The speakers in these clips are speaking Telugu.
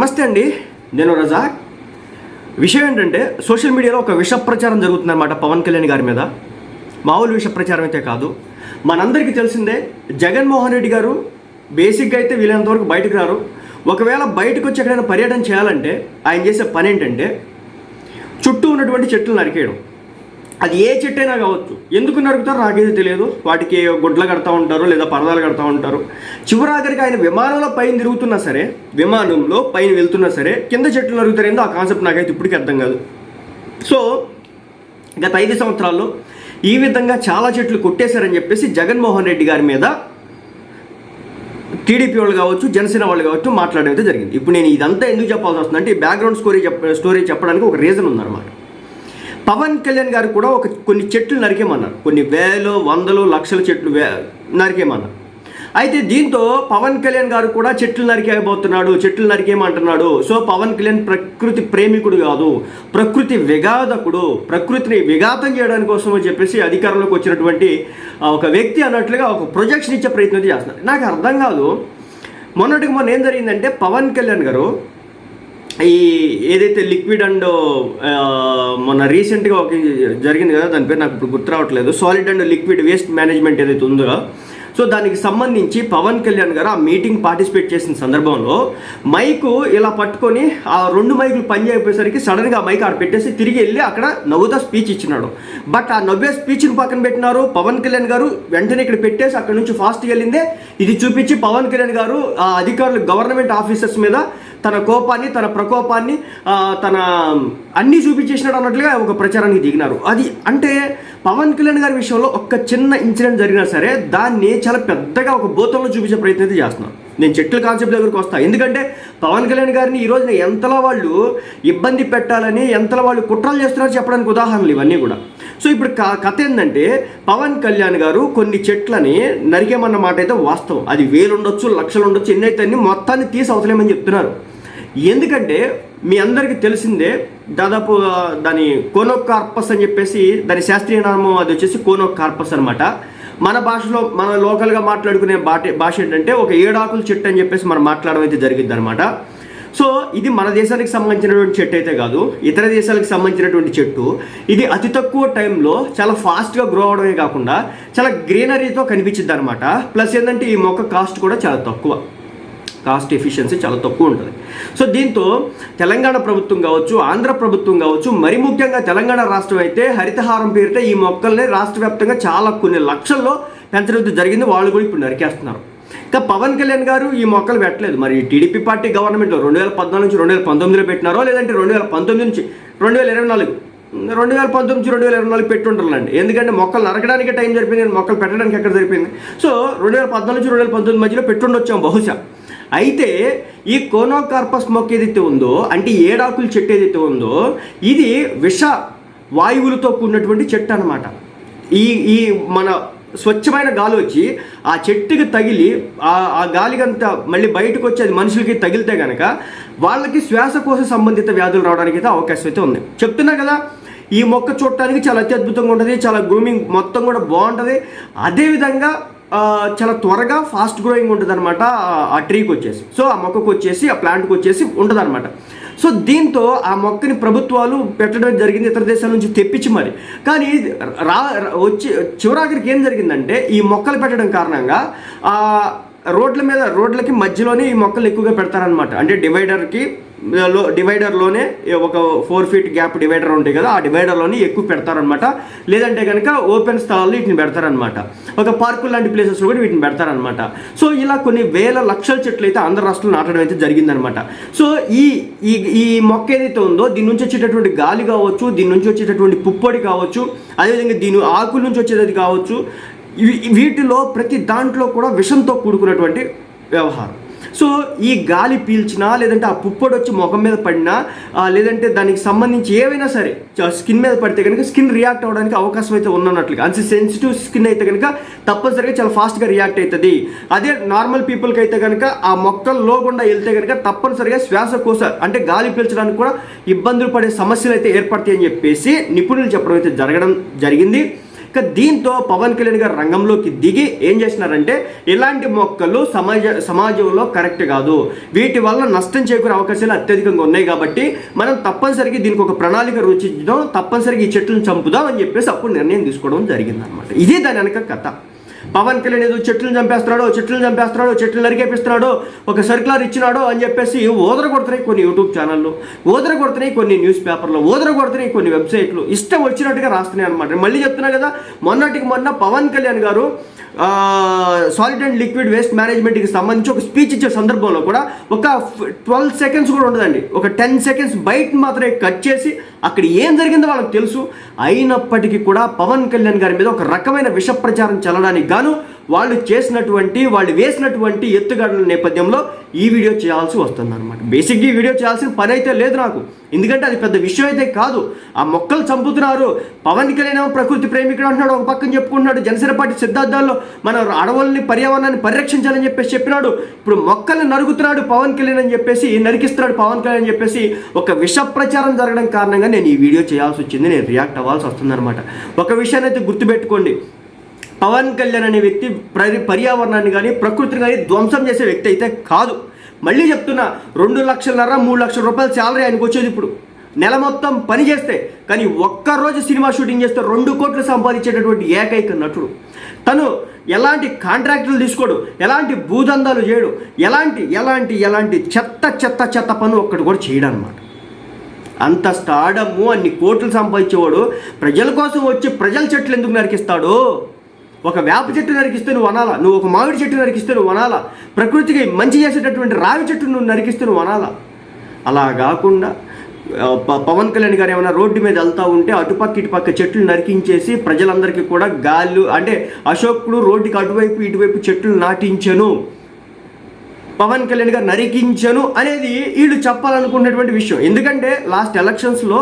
నమస్తే అండి నేను రజాక్. విషయం ఏంటంటే సోషల్ మీడియాలో ఒక విష ప్రచారం జరుగుతుందన్నమాట పవన్ కళ్యాణ్ గారి మీద. మామూలు విష ప్రచారం అయితే కాదు. మనందరికీ తెలిసిందే జగన్మోహన్ రెడ్డి గారు బేసిక్గా అయితే వీలైనంత వరకు బయటకు రారు. ఒకవేళ బయటకు వచ్చి ఎక్కడైనా పర్యటన చేయాలంటే ఆయన చేసే పని ఏంటంటే చుట్టూ ఉన్నటువంటి చెట్లు నరికేయడం. అది ఏ చెట్టు అయినా కావచ్చు. ఎందుకు నరుకుతారో నాకైతే తెలియదు. వాటికి గుడ్లు కడతా ఉంటారు లేదా పరదాలు కడతా ఉంటారు. చివరాఖరికి ఆయన విమానంలో పైన తిరుగుతున్నా సరే విమానంలో పైన వెళ్తున్నా సరే కింద చెట్లు నరుగుతారేందో ఆ కాన్సెప్ట్ నాకైతే ఇప్పటికీ అర్థం కాదు. సో గత ఐదు సంవత్సరాల్లో ఈ విధంగా చాలా చెట్లు కొట్టేశారని చెప్పేసి జగన్మోహన్ రెడ్డి గారి మీద టీడీపీ వాళ్ళు కావచ్చు జనసేన వాళ్ళు కావచ్చు మాట్లాడడం అయితే జరిగింది. ఇప్పుడు నేను ఇదంతా ఎందుకు చెప్పాల్సి వస్తుంది అంటే ఈ బ్యాక్గ్రౌండ్ స్టోరీ చెప్ స్టోరీ చెప్పడానికి ఒక రీజన్ ఉందన్నమాట. పవన్ కళ్యాణ్ గారు కూడా ఒక కొన్ని చెట్లు నరికేమన్నారు. కొన్ని వేలు వందలు లక్షల చెట్లు వే నరికేమన్నారు. అయితే దీంతో పవన్ కళ్యాణ్ గారు కూడా చెట్లు నరికేయబోతున్నాడు చెట్లు నరికేయమంటున్నాడు. సో పవన్ కళ్యాణ్ ప్రకృతి ప్రేమికుడు కాదు ప్రకృతి విఘాతకుడు ప్రకృతిని విఘాతం చేయడానికి కోసం అని చెప్పేసి అధికారంలోకి వచ్చినటువంటి ఒక వ్యక్తి అన్నట్లుగా ఒక ప్రొజెక్షన్ ఇచ్చే ప్రయత్నం చేస్తున్నారు. నాకు అర్థం కాదు మొన్నటికి మొన్న ఏం జరిగిందంటే పవన్ కళ్యాణ్ గారు ఈ ఏదైతే లిక్విడ్ అండ్ మొన్న రీసెంట్గా ఒక జరిగింది కదా దాని పేరు నాకు ఇప్పుడు గుర్తు రావట్లేదు. Solid and liquid waste management ఏదైతే ఉందో సో దానికి సంబంధించి పవన్ కళ్యాణ్ గారు ఆ మీటింగ్ పార్టిసిపేట్ చేసిన సందర్భంలో మైకు ఇలా పట్టుకొని ఆ రెండు మైకులు పని చేయకపోయేసరికి సడన్గా ఆ మైక్ ఆడ పెట్టేసి తిరిగి వెళ్ళి అక్కడ నవ్వుతా స్పీచ్ ఇచ్చినాడు. బట్ ఆ నవ్వే స్పీచ్ని పక్కన పెట్టినారు పవన్ కళ్యాణ్ గారు వెంటనే ఇక్కడ పెట్టేసి అక్కడ నుంచి ఫాస్ట్గా వెళ్ళిందే. ఇది చూపించి పవన్ కళ్యాణ్ గారు ఆ అధికారులు గవర్నమెంట్ ఆఫీసర్స్ మీద తన కోపాన్ని తన ప్రకోపాన్ని తన అన్నీ చూపించేసినాడు అన్నట్లుగా ఒక ప్రచారానికి దిగినారు. అది అంటే పవన్ కళ్యాణ్ గారి విషయంలో ఒక చిన్న ఇన్సిడెంట్ జరిగినా సరే దాన్ని చాలా పెద్దగా ఒక బోతంలో చూపించే ప్రయత్నం అయితే చేస్తున్నాను నేను చెట్ల కాన్సెప్ట్ దగ్గరకు వస్తాను ఎందుకంటే పవన్ కళ్యాణ్ గారిని ఈ రోజున ఎంతలా వాళ్ళు ఇబ్బంది పెట్టాలని ఎంతలా వాళ్ళు కుట్రలు చేస్తున్నారో చెప్పడానికి ఉదాహరణలు ఇవన్నీ కూడా. సో ఇప్పుడు క- కథ ఏంటంటే పవన్ కళ్యాణ్ గారు కొన్ని చెట్లని నరికేమన్న మాట అయితే వాస్తవం. అది వేలు ఉండొచ్చు లక్షలు ఉండొచ్చు ఎన్నైతే అన్ని మొత్తాన్ని తీసి అవసరమని చెప్తున్నారు. ఎందుకంటే మీ అందరికీ తెలిసిందే దాదాపు దాని కోనోకార్పస్ అని చెప్పేసి దాని శాస్త్రీయ నామం అది వచ్చేసి కోనోకార్పస్ అనమాట మన భాషలో మన లోకల్గా మాట్లాడుకునే బాట భాష ఏంటంటే ఒక ఏడాకుల చెట్టు అని చెప్పేసి మనం మాట్లాడడం అయితే జరిగింది అనమాట సో ఇది మన దేశానికి సంబంధించినటువంటి చెట్టు అయితే కాదు ఇతర దేశాలకు సంబంధించినటువంటి చెట్టు. ఇది అతి తక్కువ టైంలో చాలా ఫాస్ట్గా గ్రో అవడమే కాకుండా చాలా గ్రీనరీతో కనిపించింది అనమాట ప్లస్ ఏంటంటే ఈ మొక్క కాస్ట్ కూడా చాలా తక్కువ. కాస్ట్ ఎఫిషియన్సీ చాలా తక్కువ ఉంటుంది. సో దీంతో తెలంగాణ ప్రభుత్వం కావచ్చు ఆంధ్ర ప్రభుత్వం కావచ్చు మరి ముఖ్యంగా తెలంగాణ రాష్ట్రం అయితే హరితహారం పేరిట ఈ మొక్కల్ని రాష్ట్ర వ్యాప్తంగా చాలా కొన్ని లక్షల్లో పెంచడం జరిగింది. వాళ్ళు కూడా ఇప్పుడు నరికేస్తున్నారు. ఇంకా పవన్ కళ్యాణ్ గారు ఈ మొక్కలు పెట్టలేదు. మరి టీడీపీ పార్టీ గవర్నమెంట్లో రెండు వేల పద్నాలుగు నుంచి రెండు వేల పంతొమ్మిదిలో పెట్టినారో లేదంటే రెండు వేల పంతొమ్మిది నుంచి రెండు వేల ఇరవై నాలుగు? రెండు వేల పంతొమ్మిది రెండు వేల ఇరవై నాలుగు పెట్టుంటారులేండి ఎందుకంటే మొక్కలు నరకడానికి టైం సరిపోయింది మొక్కలు పెట్టడానికి ఎక్కడ సరిపోయింది? సో రెండు వేల పద్నాలుగు నుంచి రెండు వేల పంతొమ్మిది మధ్యలో పెట్టుండొచ్చాం బహుశా. అయితే ఈ కోనోకార్పస్ మొక్క ఏదైతే ఉందో అంటే ఏడాకుల చెట్టు ఏదైతే ఉందో ఇది విష వాయువులతో కూడినటువంటి చెట్టు అనమాట ఈ ఈ మన స్వచ్ఛమైన గాలి వచ్చి ఆ చెట్టుకి తగిలి ఆ గాలికంతా మళ్ళీ బయటకు వచ్చి అది మనుషులకి తగిలితే కనుక వాళ్ళకి శ్వాసకోశ సంబంధిత వ్యాధులు రావడానికి అయితే అవకాశం అయితే ఉంది. చెప్తున్నా కదా ఈ మొక్క చూడటానికి చాలా అత్యద్భుతంగా ఉంటుంది చాలా గ్రూమింగ్ మొత్తం కూడా బాగుంటుంది. అదేవిధంగా చాలా త్వరగా ఫాస్ట్ గ్రోయింగ్ ఉంటుంది అనమాట ఆ ట్రీకి వచ్చేసి. సో ఆ మొక్కకు వచ్చేసి ఆ ప్లాంట్కి వచ్చేసి ఉంటుంది అనమాట సో దీంతో ఆ మొక్కని ప్రభుత్వాలు పెట్టడం జరిగింది ఇతర దేశాల నుంచి తెప్పించి మరి. కానీ రా వచ్చి చివరాఖరికి ఏం జరిగిందంటే ఈ మొక్కలు పెట్టడం కారణంగా రోడ్ల మీద రోడ్లకి మధ్యలోనే ఈ మొక్కలు ఎక్కువగా పెడతారనమాట అంటే డివైడర్కి లో డివైడర్లోనే ఒక ఫోర్ ఫీట్ గ్యాప్ డివైడర్ ఉంటాయి కదా ఆ డివైడర్లోనే ఎక్కువ పెడతారనమాట లేదంటే కనుక ఓపెన్ స్థలాల్లో వీటిని పెడతారనమాట ఒక పార్కు లాంటి ప్లేసెస్లో కూడా వీటిని పెడతారనమాట సో ఇలా కొన్ని వేల లక్షల చెట్లు అయితే ఆంధ్ర రాష్ట్రంలో నాటడం అయితే జరిగిందనమాట సో ఈ ఈ ఈ మొక్క ఏదైతే ఉందో దీని నుంచి వచ్చేటటువంటి గాలి కావచ్చు దీని నుంచి వచ్చేటటువంటి పుప్పొడి కావచ్చు అదేవిధంగా దీని ఆకుల నుంచి వచ్చేది కావచ్చు వీటిలో ప్రతి దాంట్లో కూడా విషంతో కూడుకున్నటువంటి వ్యవహారం. సో ఈ గాలి పీల్చినా లేదంటే ఆ పుప్పొడి వచ్చి ముఖం మీద పడినా లేదంటే దానికి సంబంధించి ఏవైనా సరే స్కిన్ మీద పడితే కనుక స్కిన్ రియాక్ట్ అవ్వడానికి అవకాశం అయితే ఉన్నట్లుగా అంత సెన్సిటివ్ స్కిన్ అయితే కనుక తప్పనిసరిగా చాలా ఫాస్ట్గా రియాక్ట్ అవుతుంది. అదే నార్మల్ పీపుల్కి అయితే కనుక ఆ మొక్కల్లో గుండా వెళ్తే కనుక తప్పనిసరిగా శ్వాసకోశ అంటే గాలి పీల్చడానికి కూడా ఇబ్బందులు పడే సమస్యలు అయితే ఏర్పడతాయి అని చెప్పేసి నిపుణులు చెప్పడం అయితే జరగడం జరిగింది. ఇక దీంతో పవన్ కళ్యాణ్ గారు రంగంలోకి దిగి ఏం చేసినారంటే ఇలాంటి మొక్కలు సమాజ సమాజంలో కరెక్ట్ కాదు. వీటి వల్ల నష్టం చేకూరే అవకాశాలు అత్యధికంగా ఉన్నాయి కాబట్టి మనం తప్పనిసరిగా దీనికి ఒక ప్రణాళిక రూచించడం తప్పనిసరిగా ఈ చెట్లను చంపుదాం అని చెప్పేసి అప్పుడు నిర్ణయం తీసుకోవడం జరిగిందనమాట ఇదే దాని వెనక కథ. పవన్ కళ్యాణ్ ఏదో చెట్లను చంపేస్తున్నాడో చెట్లను చంపేస్తున్నాడో చెట్లు నరికేపిస్తున్నాడో ఒక సర్కులర్ ఇచ్చినాడో అని చెప్పేసి ఓదర కొడుతున్నాయి కొన్ని యూట్యూబ్ ఛానళ్ళు ఓదర కొడుతున్నాయి కొన్ని న్యూస్ పేపర్లు ఓదర కొడుతున్నాయి కొన్ని వెబ్సైట్లు. ఇష్టం వచ్చినట్టుగా రాస్తున్నాయి అనమాట మళ్ళీ చెప్తున్నా కదా మొన్నటికి మొన్న పవన్ కళ్యాణ్ గారు సాలిడ్ అండ్ లిక్విడ్ వేస్ట్ మేనేజ్మెంట్కి సంబంధించి ఒక స్పీచ్ ఇచ్చే సందర్భంలో కూడా ఒక ట్వెల్వ్ సెకండ్స్ కూడా ఉండదండి. ఒక టెన్ సెకండ్స్ బయట మాత్రమే కట్ చేసి అక్కడ ఏం జరిగిందో వాళ్ళకి తెలుసు. అయినప్పటికీ కూడా పవన్ కళ్యాణ్ గారి మీద ఒక రకమైన విష ప్రచారం చల్లడానికి గాను వాళ్ళు చేసినటువంటి వాళ్ళు వేసినటువంటి ఎత్తుగడల నేపథ్యంలో ఈ వీడియో చేయాల్సి వస్తుంది అనమాట బేసిక్గా ఈ వీడియో చేయాల్సిన పని అయితే లేదు నాకు. ఎందుకంటే అది పెద్ద విషయం అయితే కాదు. ఆ మొక్కలు చంపుతున్నారు. పవన్ కళ్యాణ్ ప్రకృతి ప్రేమికుడు అంటున్నాడు ఒక పక్కన చెప్పుకుంటున్నాడు. జనసేన పార్టీ సిద్ధార్థాల్లో మన అడవుల్ని పర్యావరణాన్ని పరిరక్షించాలని చెప్పేసి చెప్పినాడు. ఇప్పుడు మొక్కల్ని నరుగుతున్నాడు పవన్ కళ్యాణ్ అని చెప్పేసి నరికిస్తున్నాడు పవన్ కళ్యాణ్ అని చెప్పేసి ఒక విష ప్రచారం జరగడం కారణంగా నేను ఈ వీడియో చేయాల్సి వచ్చింది. నేను రియాక్ట్ అవ్వాల్సి వస్తుంది ఒక విషయాన్ని అయితే గుర్తుపెట్టుకోండి. పవన్ కళ్యాణ్ అనే వ్యక్తి పర్యావరణాన్ని కానీ ప్రకృతిని కానీ ధ్వంసం చేసే వ్యక్తి అయితే కాదు. మళ్ళీ చెప్తున్నా రెండు లక్షలన్నర మూడు లక్షల రూపాయలు శాలరీ ఆయనకు వచ్చేది ఇప్పుడు. నెల మొత్తం పని చేస్తే కానీ ఒక్కరోజు సినిమా షూటింగ్ చేస్తే రెండు కోట్లు సంపాదించేటటువంటి ఏకైక నటుడు. తను ఎలాంటి కాంట్రాక్టులు తీసుకోడు ఎలాంటి భూదందాలు చేయడు ఎలాంటి ఎలాంటి ఎలాంటి చెత్త చెత్త చెత్త పను ఒక్కటి కూడా చేయడం అనమాట అంత స్టాడము అన్ని కోట్లు సంపాదించేవాడు ప్రజల కోసం వచ్చి ప్రజల చెట్లు ఎందుకు నరికిస్తాడు? ఒక వేప చెట్టు నరికిస్తే నువ్వు అనాలా? నువ్వు ఒక మామిడి చెట్టు నరికిస్తే నువ్వు అనాలా? ప్రకృతికి మంచి చేసేటటువంటి రావి చెట్టు నువ్వు నరికిస్తే నువ్వు అనాలా? అలా కాకుండా ప- పవన్ కళ్యాణ్ గారు ఏమైనా రోడ్డు మీద వెళ్తూ ఉంటే అటుపక్క ఇటుపక్క చెట్లు నరికించేసి ప్రజలందరికీ కూడా గాళ్ళు అంటే అశోకుడు రోడ్డుకి అటువైపు ఇటువైపు చెట్లు నాటించను. పవన్ కళ్యాణ్ గారు నరికించను అనేది వీళ్ళు చెప్పాలనుకున్నటువంటి విషయం. ఎందుకంటే లాస్ట్ ఎలక్షన్స్లో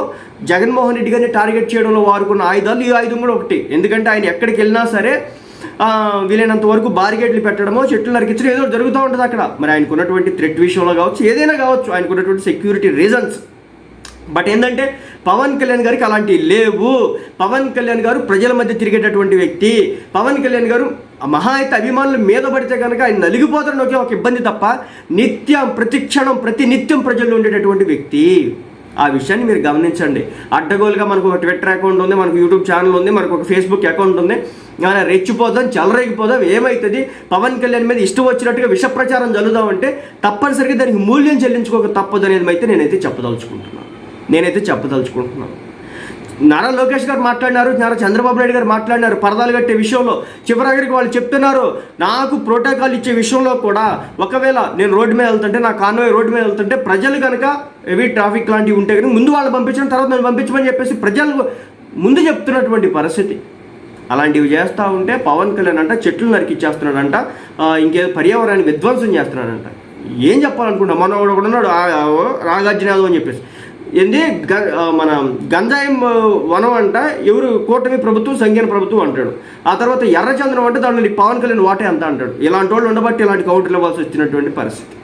జగన్మోహన్ రెడ్డి గారిని టార్గెట్ చేయడంలో వారుకున్న ఆయుధాలు ఈ ఆయుధం కూడా ఒకటి. ఎందుకంటే ఆయన ఎక్కడికి వెళ్ళినా సరే వీలైనంత వరకు బారిగేట్లు పెట్టడమో చెట్లు నరికించడం ఏదో జరుగుతూ ఉంటుంది అక్కడ. మరి ఆయనకున్నటువంటి థ్రెట్ విషయంలో కావచ్చు ఏదైనా కావచ్చు ఆయనకున్నటువంటి సెక్యూరిటీ రీజన్స్ బట్ ఏంటంటే పవన్ కళ్యాణ్ గారికి అలాంటివి లేవు. పవన్ కళ్యాణ్ గారు ప్రజల మధ్య తిరిగేటటువంటి వ్యక్తి. పవన్ కళ్యాణ్ గారు మహా అయితే అభిమానులు మీద పడితే కనుక ఆయన నలిగిపోతారని ఒకే ఒక ఇబ్బంది తప్ప నిత్యం ప్రతిక్షణం ప్రతి నిత్యం ప్రజల్లో ఉండేటటువంటి వ్యక్తి. ఆ విషయాన్ని మీరు గమనించండి. అడ్డగోలుగా మనకు ఒక ట్విట్టర్ అకౌంట్ ఉంది మనకు యూట్యూబ్ ఛానల్ ఉంది మనకు ఒక ఫేస్బుక్ అకౌంట్ ఉంది. ఆయన రెచ్చిపోదాం చెలరేగిపోదాం ఏమవుతుంది పవన్ కళ్యాణ్ మీద ఇష్టం వచ్చినట్టుగా విష ప్రచారం జల్లుదామంటే తప్పనిసరిగా దానికి మూల్యం చెల్లించుకోక తప్పదు అనేది అయితే నేనైతే చెప్పదలుచుకుంటున్నాను. నేనైతే చెప్పదలుచుకుంటున్నాను. నారా లోకేష్ గారు మాట్లాడినారు నారా చంద్రబాబు నాయుడు గారు మాట్లాడినారు పరదాలు కట్టే విషయంలో చివరాఖరికి వాళ్ళు చెప్తున్నారు. నాకు ప్రోటోకాల్ ఇచ్చే విషయంలో కూడా ఒకవేళ నేను రోడ్డు మీద వెళ్తుంటే నా కాన్వాయ్ రోడ్డు మీద వెళ్తుంటే ప్రజలు కనుక హెవీ ట్రాఫిక్ లాంటివి ఉంటే కానీ ముందు వాళ్ళు పంపించిన తర్వాత నన్ను పంపించమని చెప్పేసి ప్రజలు ముందు చెప్తున్నటువంటి పరిస్థితి. అలాంటివి చేస్తూ ఉంటే పవన్ కళ్యాణ్ అంట చెట్లు నరికిచ్చేస్తున్నాడంట ఇంకే ఇంకేదో పర్యావరణాన్ని విధ్వంసం చేస్తున్నాడంట. ఏం చెప్పాలనుకుంటా మన కూడా ఉన్నాడు ఆ, నాగార్జున అని చెప్పేసి. ఏంది? గ మన గంజాయం వనం అంట ఎవరు కూటమి ప్రభుత్వం సంఘీన ప్రభుత్వం అంటాడు. ఆ తర్వాత ఎర్రచంద్రం అంటే దాంట్లో పవన్ కళ్యాణ్ వాటే అంత అంటాడు. ఇలాంటి వాళ్ళు ఉండబట్టి ఇలాంటి కౌంటర్లు ఇవ్వాల్సి వచ్చినటువంటి పరిస్థితి.